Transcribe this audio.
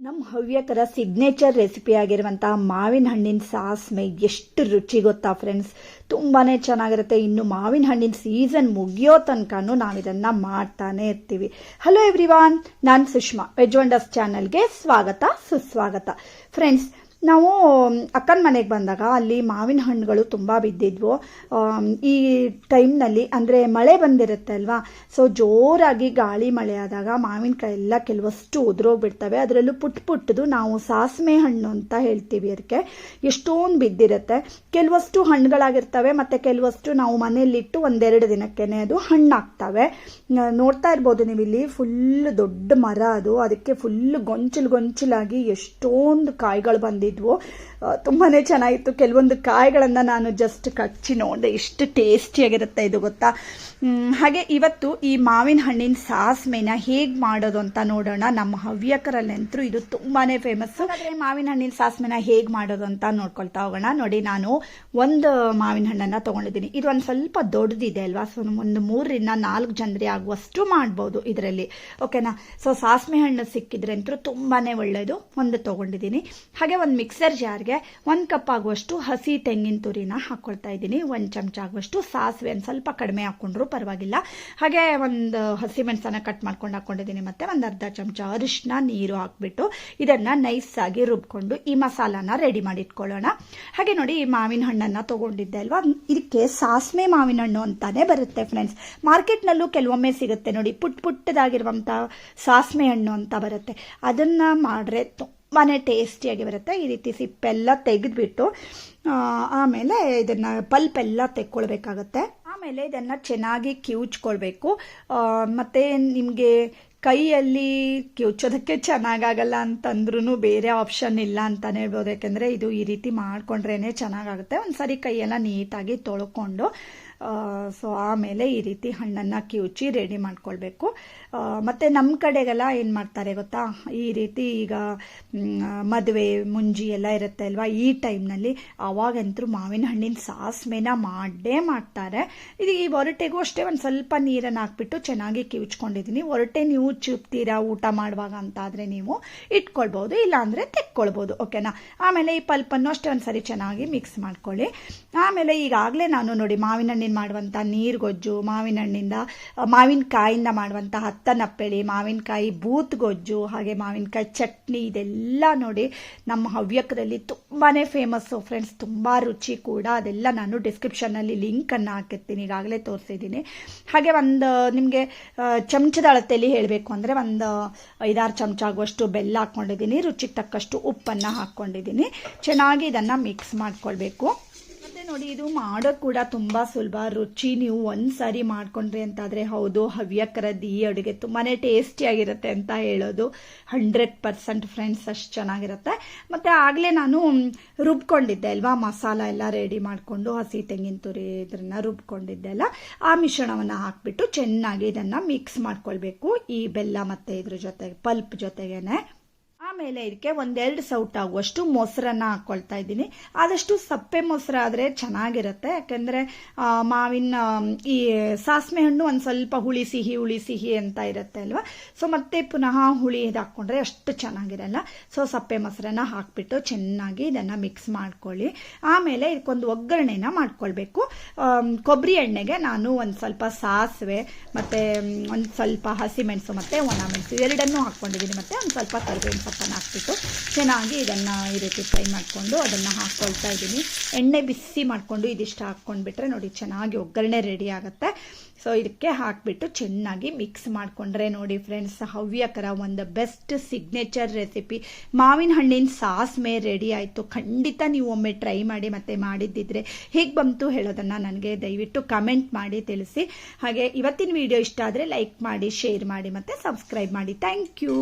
ನಮ್ಮ ಹವ್ಯಕರ signature recipe ಆಗಿರುವಂತಹ ಮಾವಿನ ಹಣ್ಣಿನ ಸಾಸ್ಮೆ ಎಷ್ಟು ರುಚಿ ಗೊತ್ತಾ ಫ್ರೆಂಡ್ಸ್ ತುಂಬಾನೇ ಚೆನ್ನಾಗಿರುತ್ತೆ. ಇನ್ನು ಮಾವಿನ ಹಣ್ಣಿನ ಸೀಸನ್ ಮುಗಿಯೋ ತನಕನೂ ನಾವು ಇದನ್ನ ಮಾಡ್ತಾನೆ ಇರ್ತೀವಿ. ಹಲೋ ಎವ್ರಿವಾನ್ ನಾನು ಸುಷ್ಮಾ. ವೆಜ್ ವಂಡರ್ಸ್ ಚಾನಲ್ಗೆ ಸ್ವಾಗತ, ಸುಸ್ವಾಗತ. ಫ್ರೆಂಡ್ಸ್ ನಾವು ಅಕ್ಕನ ಮನೆಗೆ ಬಂದಾಗ ಅಲ್ಲಿ ಮಾವಿನ ಹಣ್ಣುಗಳು ತುಂಬ ಬಿದ್ದಿದ್ವು. ಈ ಟೈಮ್ನಲ್ಲಿ ಅಂದರೆ ಮಳೆ ಬಂದಿರುತ್ತೆ ಅಲ್ವಾ? ಸೊ ಜೋರಾಗಿ ಗಾಳಿ ಮಳೆ ಆದಾಗ ಮಾವಿನಕಾಯಿ ಎಲ್ಲ ಕೆಲವಷ್ಟು ಉದುರೋಗ್ಬಿಡ್ತವೆ. ಅದರಲ್ಲೂ ಪುಟ್ ಪುಟ್ಟದು ನಾವು ಸಾಸಿವೆ ಹಣ್ಣು ಅಂತ ಹೇಳ್ತೀವಿ ಅದಕ್ಕೆ. ಎಷ್ಟೊಂದು ಬಿದ್ದಿರುತ್ತೆ. ಕೆಲವಷ್ಟು ಹಣ್ಣುಗಳಾಗಿರ್ತವೆ ಮತ್ತು ಕೆಲವಷ್ಟು ನಾವು ಮನೆಯಲ್ಲಿಟ್ಟು ಒಂದೆರಡು ದಿನಕ್ಕೇ ಅದು ಹಣ್ಣಾಗ್ತವೆ. ನೋಡ್ತಾ ಇರ್ಬೋದು ನೀವು ಇಲ್ಲಿ ಫುಲ್ ದೊಡ್ಡ ಮರ ಅದು. ಅದಕ್ಕೆ ಫುಲ್ ಗೊಂಚಲು ಗೊಂಚಲಾಗಿ ಎಷ್ಟೊಂದು ಕಾಯಿಗಳು ಬಂದಿದ್ವು ಆ, ತುಂಬಾನೇ ಚೆನ್ನಾಗಿತ್ತು. ಕೆಲವೊಂದು ಕಾಯಿಗಳನ್ನು ನಾನು ಜಸ್ಟ್ ಕಚ್ಚಿ ನೋಡಿದೆ. ಎಷ್ಟು ಟೇಸ್ಟಿಯಾಗಿರುತ್ತೆ ಇದು ಗೊತ್ತಾ? ಹಾಗೆ ಇವತ್ತು ಈ ಮಾವಿನ ಹಣ್ಣಿನ ಸಾಸ್ಮೆನ ಹೇಗೆ ಮಾಡೋದು ಅಂತ ನೋಡೋಣ. ನಮ್ಮ ಹವ್ಯಕರಲ್ಲಂತೂ ಇದು ತುಂಬಾನೇ ಫೇಮಸ್ ಹಾಗಾದ್ರೆ ಮಾವಿನ ಹಣ್ಣಿನ ಸಾಸ್ಮೆನ ಹೇಗೆ ಮಾಡೋದು ಅಂತ ನೋಡ್ಕೊಳ್ತಾ ಹೋಗೋಣ. ನೋಡಿ ನಾನು ಒಂದು ಮಾವಿನ ಹಣ್ಣನ್ನ ತಗೊಂಡಿದ್ದೀನಿ. ಇದು ಒಂದು ಸ್ವಲ್ಪ ದೊಡ್ಡದಿದೆ ಅಲ್ವಾ? ಸೊ ಒಂದು ಮೂರರಿಂದ ನಾಲ್ಕು ಜನರಿಗೆ ಆಗುವಷ್ಟು ಮಾಡ್ಬೋದು ಇದರಲ್ಲಿ. ಓಕೆನಾ ಸೊ ಸಾಸ್ಮೆ ಹಣ್ಣು ಸಿಕ್ಕಿದ್ರೆ ಅಂತೂ ತುಂಬಾನೇ ಒಳ್ಳೆಯದು ಒಂದು ತೊಗೊಂಡಿದ್ದೀನಿ. ಹಾಗೆ ಒಂದು ಮಿಕ್ಸರ್ ಜಾರ್ಗೆ ಒಂದು ಕಪ್ ಆಗುವಷ್ಟು ಹಸಿ ತೆಂಗಿನ ತುರಿನ ಹಾಕ್ಕೊಳ್ತಾ ಇದ್ದೀನಿ. ಒಂದು ಚಮಚ ಆಗುವಷ್ಟು ಸಾಸಿವೆ ಒಂದು ಸ್ವಲ್ಪ ಕಡಿಮೆ ಹಾಕ್ಕೊಂಡ್ರು ಪರವಾಗಿಲ್ಲ. ಹಾಗೆ ಒಂದು ಹಸಿ ಮೆಣಸನ್ನ ಕಟ್ ಮಾಡ್ಕೊಂಡು ಹಾಕ್ಕೊಂಡಿದ್ದೀನಿ ಮತ್ತೆ ಒಂದು ಅರ್ಧ ಚಮಚ ಅರಿಶಿನ ನೀರು ಹಾಕ್ಬಿಟ್ಟು ಇದನ್ನ ನೈಸ್ ಆಗಿ ರುಬ್ಕೊಂಡು ಈ ಮಸಾಲಾನ ರೆಡಿ ಮಾಡಿ ಇಟ್ಕೊಳ್ಳೋಣ. ಹಾಗೆ ನೋಡಿ ಈ ಮಾವಿನ ಹಣ್ಣನ್ನ ತಗೊಂಡಿದ್ದೆ ಅಲ್ವಾ? ಇದಕ್ಕೆ ಸಾಸ್ಮೆ ಮಾವಿನ ಹಣ್ಣು ಅಂತಾನೆ ಬರುತ್ತೆ ಫ್ರೆಂಡ್ಸ್ ಮಾರ್ಕೆಟ್ನಲ್ಲೂ ಕೆಲವೊಮ್ಮೆ ಸಿಗುತ್ತೆ ನೋಡಿ, ಪುಟ್ ಪುಟ್ಟದಾಗಿರುವಂಥ ಸಾಸ್ಮೆ ಹಣ್ಣು ಅಂತ ಬರುತ್ತೆ. ಅದನ್ನ ಮಾಡ್ರೆ ತುಂಬಾನೇ ಟೇಸ್ಟಿಯಾಗಿ ಬರುತ್ತೆ. ಈ ರೀತಿ ಸಿಪ್ಪೆಲ್ಲ ತೆಗೆದ್ಬಿಟ್ಟು ಆಮೇಲೆ ಇದನ್ನು ಪಲ್ಪ್ ಎಲ್ಲ ತೆಕ್ಕೊಳ್ಬೇಕಾಗತ್ತೆ. ಆಮೇಲೆ ಇದನ್ನು ಚೆನ್ನಾಗಿ ಕಿವುಚ್ಕೊಳ್ಬೇಕು. ಮತ್ತೆ ನಿಮಗೆ ಕೈಯಲ್ಲಿ ಕಿವುಚೋದಕ್ಕೆ ಚೆನ್ನಾಗಾಗಲ್ಲ ಅಂತಂದ್ರೂ ಬೇರೆ ಆಪ್ಷನ್ ಇಲ್ಲ ಅಂತಲೇ ಹೇಳ್ಬೋದು. ಯಾಕೆಂದರೆ ಇದು ಈ ರೀತಿ ಮಾಡಿಕೊಂಡ್ರೇ ಚೆನ್ನಾಗಾಗುತ್ತೆ. ಒಂದು ಸರಿ ಕೈಯೆಲ್ಲ ನೀಟಾಗಿ ತೊಳ್ಕೊಂಡು ಸೊ ಆಮೇಲೆ ಈ ರೀತಿ ಹಣ್ಣನ್ನು ಕಿವುಚಿ ರೆಡಿ ಮಾಡ್ಕೊಳ್ಬೇಕು. ಮತ್ತು ನಮ್ಮ ಕಡೆಗೆಲ್ಲ ಏನು ಮಾಡ್ತಾರೆ ಗೊತ್ತಾ? ಈ ರೀತಿ ಈಗ ಮದುವೆ, ಮುಂಜಿ ಎಲ್ಲ ಇರುತ್ತೆ ಅಲ್ವಾ? ಈ ಟೈಮ್ನಲ್ಲಿ ಅವಾಗಂತೂ ಮಾವಿನ ಹಣ್ಣಿನ ಸಾಸ್ಮೆನ ಮಾಡೇ ಮಾಡ್ತಾರೆ. ಇದು ಈ ಒರಟೆಗೂ ಅಷ್ಟೇ ಒಂದು ಸ್ವಲ್ಪ ನೀರನ್ನು ಹಾಕ್ಬಿಟ್ಟು ಚೆನ್ನಾಗಿ ಕಿವುಚ್ಕೊಂಡಿದ್ದೀನಿ ಒರಟೆ ನೀವು ಚುಪ್ತೀರಾ ಊಟ ಮಾಡುವಾಗ ಅಂತ ಆದರೆ ನೀವು ಇಟ್ಕೊಳ್ಬೋದು, ಇಲ್ಲಾಂದರೆ ತೆಕ್ಕೊಳ್ಬೋದು, ಓಕೆನಾ? ಆಮೇಲೆ ಈ ಪಲ್ಪನ್ನು ಅಷ್ಟೇ ಒಂದು ಸರಿ ಚೆನ್ನಾಗಿ ಮಿಕ್ಸ್ ಮಾಡ್ಕೊಳ್ಳಿ. ಆಮೇಲೆ ಈಗಾಗಲೇ ನಾನು ನೋಡಿ ಮಾವಿನ ಹಣ್ಣಿನ ಮಾಡುವಂಥ ನೀರುಗೊಜ್ಜು, ಮಾವಿನ ಹಣ್ಣಿಂದ ಮಾವಿನಕಾಯಿಂದ ಮಾಡುವಂಥ ಹತ್ತನಪ್ಪೆಳಿ ಮಾವಿನಕಾಯಿ ಬೂತ್ ಗೊಜ್ಜು ಹಾಗೆ ಮಾವಿನಕಾಯಿ ಚಟ್ನಿ ಇದೆಲ್ಲ ನೋಡಿ ನಮ್ಮ ಹವ್ಯಕದಲ್ಲಿ ತುಂಬಾ ಫೇಮಸ್ಸು ಫ್ರೆಂಡ್ಸ್ ತುಂಬ ರುಚಿ ಕೂಡ. ಅದೆಲ್ಲ ನಾನು ಡಿಸ್ಕ್ರಿಪ್ಷನ್ನಲ್ಲಿ ಲಿಂಕನ್ನು ಹಾಕಿರ್ತೀನಿ, ಈಗಾಗಲೇ ತೋರಿಸಿದ್ದೀನಿ. ಹಾಗೆ ಒಂದು, ನಿಮಗೆ ಚಮಚದ ಅಳತೆಯಲ್ಲಿ ಹೇಳಬೇಕು ಅಂದರೆ ಒಂದು ಐದಾರು ಚಮಚ ಆಗುವಷ್ಟು ಬೆಲ್ಲ ಹಾಕ್ಕೊಂಡಿದ್ದೀನಿ ರುಚಿಗೆ ತಕ್ಕಷ್ಟು ಉಪ್ಪನ್ನು ಹಾಕ್ಕೊಂಡಿದ್ದೀನಿ ಚೆನ್ನಾಗಿ ಇದನ್ನು ಮಿಕ್ಸ್ ಮಾಡ್ಕೊಳ್ಬೇಕು. ನೋಡಿ, ಇದು ಮಾಡೋದು ಕೂಡ ತುಂಬ ಸುಲಭ. ರುಚಿ ನೀವು ಒಂದ್ಸಾರಿ ಮಾಡ್ಕೊಂಡ್ರಿ ಅಂತಾದರೆ ಹೌದು ಹವ್ಯಕರದ್ದು ಈ ಅಡುಗೆ ತುಂಬಾ ಟೇಸ್ಟಿಯಾಗಿರುತ್ತೆ ಅಂತ ಹೇಳೋದು. ಹಂಡ್ರೆಡ್ ಪರ್ಸೆಂಟ್ ಫ್ರೆಂಡ್ಸ್ ಅಷ್ಟು ಚೆನ್ನಾಗಿರುತ್ತೆ. ಮತ್ತು ಆಗಲೇ ನಾನು ರುಬ್ಕೊಂಡಿದ್ದೆ ಅಲ್ವಾ, ಮಸಾಲ ಎಲ್ಲ ರೆಡಿ ಮಾಡಿಕೊಂಡು, ಹಸಿ ತೆಂಗಿನ ತುರಿ ಇದನ್ನ ರುಬ್ಕೊಂಡಿದ್ದೆ ಅಲ್ಲ, ಆ ಮಿಶ್ರಣವನ್ನು ಹಾಕಿಬಿಟ್ಟು ಚೆನ್ನಾಗಿ ಇದನ್ನು ಮಿಕ್ಸ್ ಮಾಡ್ಕೊಳ್ಬೇಕು. ಈ ಬೆಲ್ಲ ಮತ್ತು ಇದ್ರ ಜೊತೆಗೆ ಪಲ್ಪ್ ಜೊತೆಗೇನೆ. ಆಮೇಲೆ ಇದಕ್ಕೆ ಒಂದೆರಡು ಸೌಟ್ ಆಗುವಷ್ಟು ಮೊಸರನ್ನ ಹಾಕ್ಕೊಳ್ತಾ ಇದ್ದೀನಿ. ಆದಷ್ಟು ಸಪ್ಪೆ ಮೊಸರು ಆದರೆ ಚೆನ್ನಾಗಿರುತ್ತೆ. ಯಾಕೆಂದರೆ ಮಾವಿನ ಈ ಸಾಸ್ಮೆ ಹಣ್ಣು ಒಂದು ಸ್ವಲ್ಪ ಹುಳಿ ಸಿಹಿ ಹುಳಿ ಸಿಹಿ ಅಂತ ಇರುತ್ತೆ ಅಲ್ವಾ? ಸೊ ಮತ್ತೆ ಪುನಃ ಹುಳಿ ಇದು ಹಾಕ್ಕೊಂಡ್ರೆ ಅಷ್ಟು ಚೆನ್ನಾಗಿರಲ್ಲ. ಸೊ ಸಪ್ಪೆ ಮೊಸರನ್ನ ಹಾಕ್ಬಿಟ್ಟು ಚೆನ್ನಾಗಿ ಇದನ್ನು ಮಿಕ್ಸ್ ಮಾಡ್ಕೊಳ್ಳಿ. ಆಮೇಲೆ ಇದಕ್ಕೊಂದು ಒಗ್ಗರಣೆನ ಮಾಡ್ಕೊಳ್ಬೇಕು. ಕೊಬ್ಬರಿ ಎಣ್ಣೆಗೆ ನಾನು ಒಂದು ಸ್ವಲ್ಪ ಸಾಸಿವೆ, ಮತ್ತು ಒಂದು ಸ್ವಲ್ಪ ಹಸಿಮೆಣಸು, ಮತ್ತು ಒಣಮೆಣಸು ಎರಡನ್ನೂ ಹಾಕ್ಕೊಂಡಿದ್ದೀನಿ ಮತ್ತು ಒಂದು ಸ್ವಲ್ಪ ಕರಿಬೇವಿನ ಸೊಪ್ಪನ್ನು ಹಾಕ್ಬಿಟ್ಟು ಚೆನ್ನಾಗಿ ಇದನ್ನು ಈ ರೀತಿ ಫ್ರೈ ಮಾಡಿಕೊಂಡು ಅದನ್ನು ಹಾಕ್ಕೊಳ್ತಾ ಇದ್ದೀನಿ. ಎಣ್ಣೆ ಬಿಸಿ ಮಾಡಿಕೊಂಡು ಇದಿಷ್ಟು ಹಾಕ್ಕೊಂಡ್ಬಿಟ್ರೆ ನೋಡಿ ಚೆನ್ನಾಗಿ ಒಗ್ಗರಣೆ ರೆಡಿ ಆಗುತ್ತೆ. ಸೊ ಇದಕ್ಕೆ ಹಾಕ್ಬಿಟ್ಟು ಚೆನ್ನಾಗಿ ಮಿಕ್ಸ್ ಮಾಡಿಕೊಂಡ್ರೆ ನೋಡಿ ಫ್ರೆಂಡ್ಸ್ ಹವ್ಯಕರ ಒಂದು ಬೆಸ್ಟ್ ಸಿಗ್ನೇಚರ್ ರೆಸಿಪಿ ಮಾವಿನ ಹಣ್ಣಿನ ಸಾಸ್ ಮೇ ರೆಡಿ ಆಯಿತು. ಖಂಡಿತ ನೀವು ಒಮ್ಮೆ ಟ್ರೈ ಮಾಡಿ ಮತ್ತೆ ಮಾಡಿದ್ದಿದ್ರೆ ಹೇಗೆ ಬಂತು ಹೇಳೋದನ್ನು ನನಗೆ ದಯವಿಟ್ಟು ಕಮೆಂಟ್ ಮಾಡಿ ತಿಳಿಸಿ. ಹಾಗೆ ಇವತ್ತಿನ ವಿಡಿಯೋ ಇಷ್ಟ ಆದರೆ ಲೈಕ್ ಮಾಡಿ ಶೇರ್ ಮಾಡಿ ಮತ್ತು ಸಬ್ಸ್ಕ್ರೈಬ್ ಮಾಡಿ. Thank you